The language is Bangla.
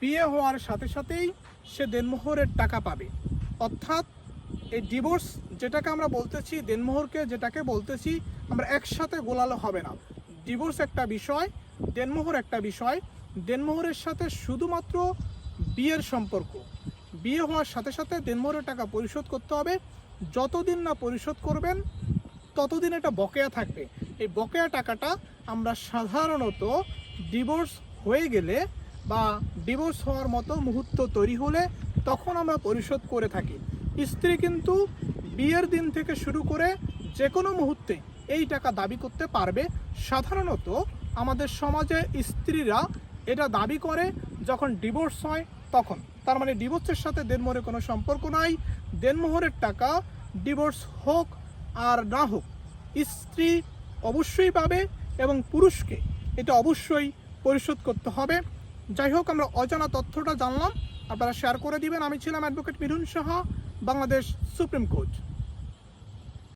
বিয়ে হওয়ার সাথে সাথেই সে দেনমোহরের টাকা পাবে। অর্থাৎ এই ডিভোর্স যেটাকে আমরা বলতেছি, দেনমোহরকে যেটাকে বলতেছি, আমরা একসাথে গোলালো হবে না। ডিভোর্স একটা বিষয়, দেনমোহর একটা বিষয়। দেনমোহরের সাথে শুধুমাত্র বিয়ের সম্পর্ক। বিয়ে হওয়ার সাথে সাথে দেনমোহরের টাকা পরিশোধ করতে হবে। যতদিন না পরিশোধ করবেন, ততদিন এটা বকেয়া থাকবে। এই বকেয়া টাকাটা আমরা সাধারণত ডিভোর্স হয়ে গেলে বা ডিভোর্স হওয়ার মতো মুহূর্ত তৈরি হলে তখন আমরা পরিশোধ করে থাকি। স্ত্রী কিন্তু বিয়ের দিন থেকে শুরু করে যে কোনো মুহূর্তে এই টাকা দাবি করতে পারবে। সাধারণত আমাদের সমাজে স্ত্রীরা এটা দাবি করে যখন ডিভোর্স হয় তখন। তার মানে ডিভোর্সের সাথে দেনমোহরের কোনো সম্পর্ক নাই। দেনমোহরের টাকা ডিভোর্স হোক আর না হোক, স্ত্রী অবশ্যই পাবে এবং পুরুষকে এটা অবশ্যই পরিশোধ করতে হবে। যাই হোক, আমরা অজানা তথ্যটা জানলাম। আপনারা শেয়ার করে দিবেন। আমি ছিলাম advocate Mithun Saha, Bangladesh supreme court.